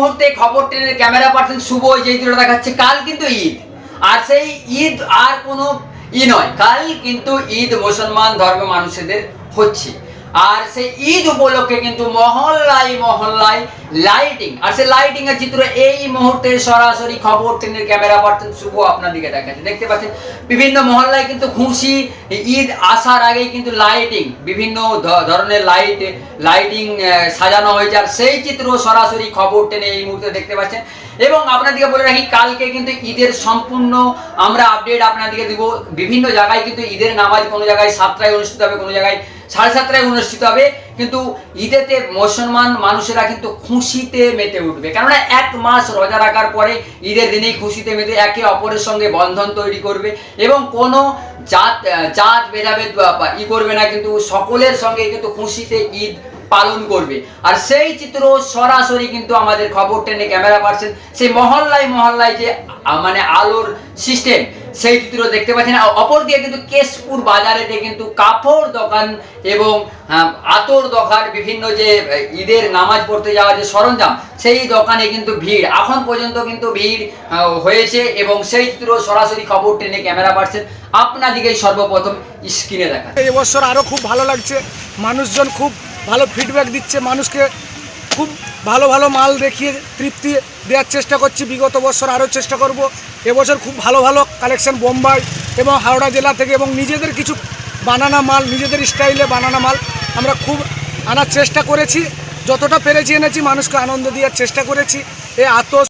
মুহূর্তে খবর ট্রেনের ক্যামেরা পার্সন শুভ যে চিত্রটা দেখাচ্ছে, কাল কিন্তু ঈদ। আর সেই ঈদ আর কোনো ই নয়, কাল কিন্তু ঈদ মুসলমান ধর্ম মানুষদের হচ্ছে। আর সেই ঈদ উপলক্ষে কিন্তু মহল্লায় মহল্লায় লাইটিং আর সেই লাইটিং এর চিত্র এই মুহূর্তে সরাসরি খবর ট্রেনের ক্যামেরা পার্সন শুভ আপনার দিকে দেখাচ্ছে। দেখতে পাচ্ছেন, বিভিন্ন মহল্লায় কিন্তু খুশি ঈদ আসার আগেই কিন্তু লাইটিং বিভিন্ন ধরনের লাইট লাইটিং সাজানো হয়েছে। আর সেই চিত্র সরাসরি খবর টেনে এই মুহূর্তে দেখতে পাচ্ছেন। এবং আপনাদেরকে বলে রাখি, কালকে কিন্তু ঈদের সম্পূর্ণ আমরা আপডেট আপনাদেরকে দিব। বিভিন্ন জায়গায় কিন্তু ঈদের নামাজ কোনো জায়গায় সাতটায় অনুষ্ঠিত হবে, কোনো জায়গায় সাড়ে সাতটায় অনুষ্ঠিত হবে। কিন্তু ঈদেতে মুসলমান মানুষেরা কিন্তু খুশিতে মেতে উঠবে। কেননা এক মাস রোজা রাখার পরে ঈদের দিনেই খুশিতে মেতে একে অপরের সঙ্গে বন্ধন তৈরি করবে এবং কোনো জাত জাত, ভেদাভেদ ই করবে না। কিন্তু সকলের সঙ্গে কিন্তু খুশিতে ঈদ পালন করবে। আর সেই চিত্র সরাসরি কিন্তু আমাদের খবর টেনে ক্যামেরা পাচ্ছেন সেই মহল্লায় মহল্লায় যে মানে আলোর সিস্টেম সেই চিত্র দেখতে পাচ্ছেন। অপর দিয়ে কিন্তু কেশপুর বাজারেতে কিন্তু কাপড় দোকান এবং আতর দোকান, বিভিন্ন যে ঈদের নামাজ পড়তে যাওয়ার যে সরঞ্জাম, সেই দোকানে কিন্তু ভিড়। এখন পর্যন্ত কিন্তু ভিড় হয়েছে এবং সেই চিত্র সরাসরি খবর টেনে ক্যামেরা পাচ্ছেন আপনাদিকেই সর্বপ্রথম স্ক্রিনে দেখা। এই বছর আরও খুব ভালো লাগছে। মানুষজন খুব ভালো ফিডব্যাক দিচ্ছে, মানুষকে খুব ভালো ভালো মাল দেখিয়ে তৃপ্তি দেওয়ার চেষ্টা করছি। বিগত বছর আরও চেষ্টা করব। এবছর খুব ভালো ভালো কালেকশন বোম্বাই এবং হাওড়া জেলা থেকে এবং নিজেদের কিছু বানানা মাল, নিজেদের স্টাইলে বানানা মাল আমরা খুব আনার চেষ্টা করেছি। যতটা পেরেছি এনেছি, মানুষকে আনন্দ দেওয়ার চেষ্টা করেছি। এ আতস